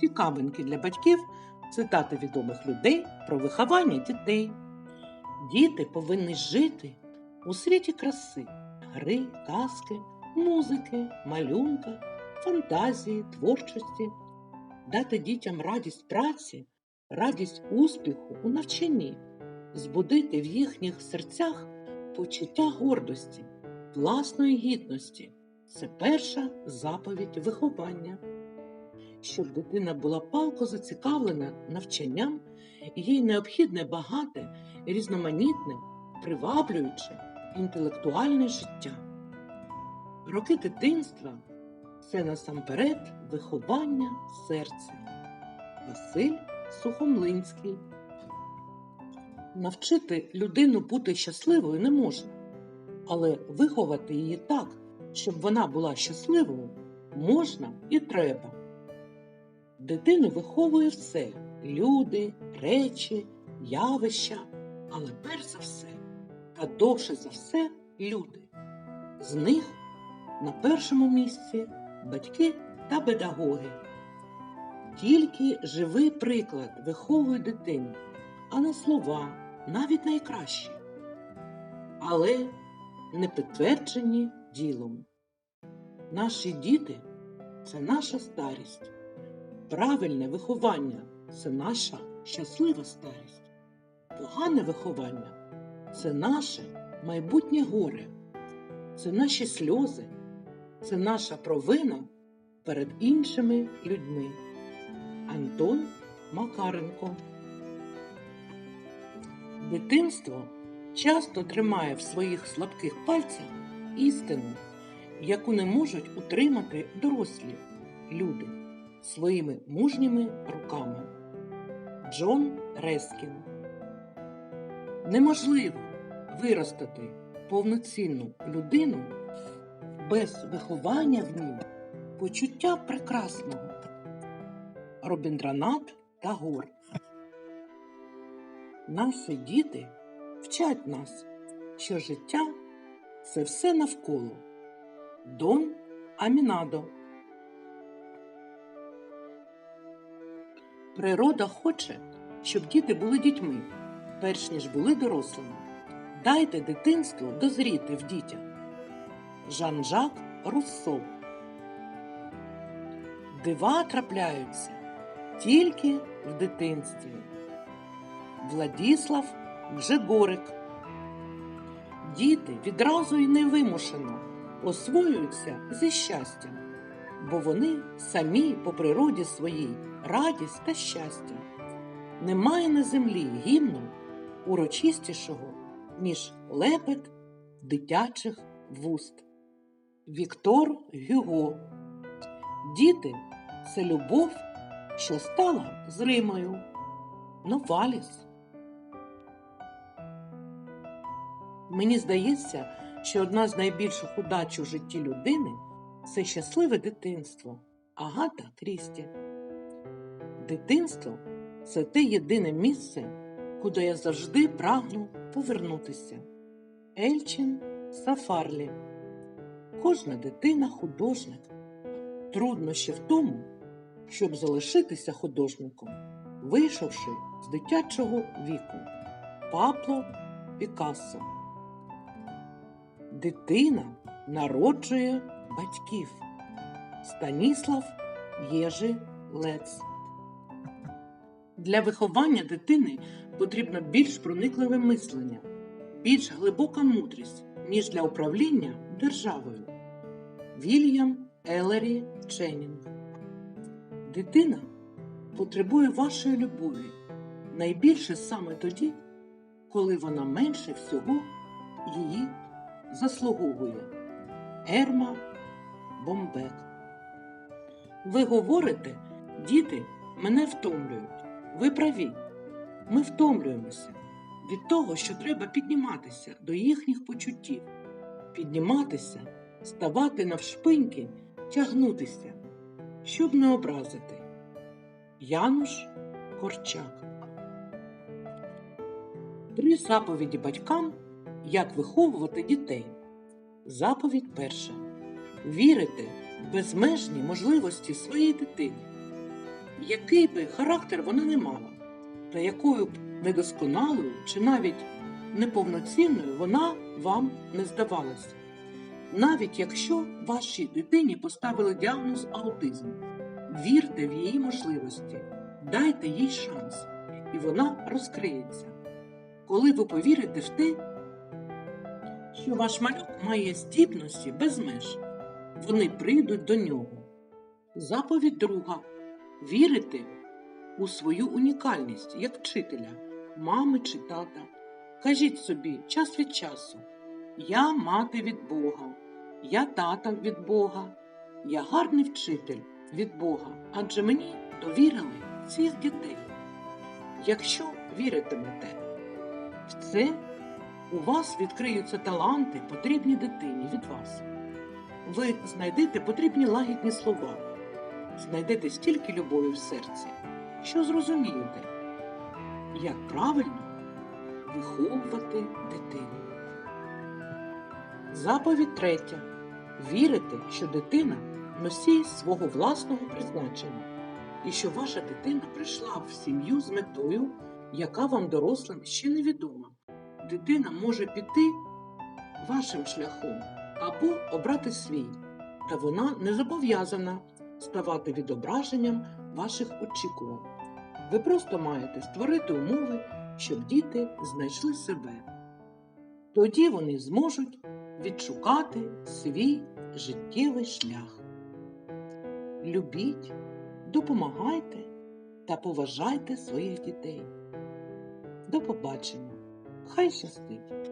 цікавинки для батьків, цитати відомих людей про виховання дітей. Діти повинні жити у світі краси, гри, казки, музики, малюнка, фантазії, творчості, дати дітям радість праці, радість успіху у навчанні, збудити в їхніх серцях почуття гордості, власної гідності. Це перша заповідь виховання. Щоб дитина була палко зацікавлена навчанням, їй необхідне багате, різноманітне, приваблююче, інтелектуальне життя. Роки дитинства це насамперед виховання серця. Василь Сухомлинський. Навчити людину бути щасливою не можна, але виховати її так, щоб вона була щасливою, можна і треба. Дитину виховує все люди, речі, явища, але перш за все та довше за все люди. З них на першому місці батьки та педагоги. Тільки живий приклад виховує дитину, а не слова, навіть найкращі, але не підтверджені ділом. Наші діти це наша старість. Правильне виховання це наша щаслива старість. Погане виховання це наше майбутнє горе, це наші сльози, це наша провина перед іншими людьми. Антон Макаренко Дитинство часто тримає в своїх слабких пальцях істину, яку не можуть утримати дорослі люди своїми мужніми руками. Джон Рескін Неможливо виростити повноцінну людину без виховання в ній почуття прекрасного. Робіндранат Тагор Наші діти вчать нас, що життя це все навколо. Дон Амінадо Природа хоче, щоб діти були дітьми, перш ніж були дорослими. Дайте дитинство дозріти в дітях. Жан-Жак Руссо Дива трапляються тільки в дитинстві. Владіслав Гжегорик Діти відразу і невимушено освоюються зі щастям, бо вони самі по природі своїй радість та щастя. Немає на землі гімну урочистішого, ніж лепет дитячих вуст. Віктор Гюго Діти це любов, що стала зримою. Новаліс. Мені здається, що одна з найбільших удач у житті людини це щасливе дитинство. Агата Крісті. Дитинство це те єдине місце, куди я завжди прагну повернутися. Ельчин Сафарлі. Кожна дитина художник. Труднощі в тому, щоб залишитися художником, вийшовши з дитячого віку. Пабло Пікассо. Дитина народжує батьків. Станіслав Єжи Лец. Для виховання дитини потрібно більш проникливе мислення, більш глибока мудрість, ніж для управління державою. Вільям Елері Ченнінг Дитина потребує вашої любові найбільше саме тоді, коли вона менше всього її заслуговує. Ерма Бомбек. Ви говорите, діти мене втомлюють. Ви праві. Ми втомлюємося від того, що треба підніматися до їхніх почуттів, підніматися, ставати навшпиньки, тягнутися, щоб не образити. Януш Корчак. Три заповіді батькам, як виховувати дітей. Заповідь перша. Вірити в безмежні можливості своєї дитини. Який би характер вона не мала, та якою б недосконалою чи навіть неповноцінною вона вам не здавалася. Навіть якщо вашій дитині поставили діагноз аутизм, вірте в її можливості, дайте їй шанс, і вона розкриється. Коли ви повірите в те, що ваш малюк має здібності без меж, вони прийдуть до нього. Заповідь друга вірити у свою унікальність як вчителя, мами чи тата. Кажіть собі час від часу: Я мати від Бога, я тата від Бога, я гарний вчитель від Бога, адже мені довірили цих дітей. Якщо віритимете в це, у вас відкриються таланти, потрібні дитині від вас. Ви знайдете потрібні лагідні слова, знайдете стільки любові в серці, що зрозумієте, як правильно виховувати дитину. Заповідь третя. Вірите, що дитина носій свого власного призначення, і що ваша дитина прийшла в сім'ю з метою, яка вам дорослим ще невідома. Дитина може піти вашим шляхом або обрати свій, та вона не зобов'язана ставати відображенням ваших очікувань. Ви просто маєте створити умови, щоб діти знайшли себе. Тоді вони зможуть відшукати свій життєвий шлях. Любіть, допомагайте та поважайте своїх дітей. До побачення! Хай щастить!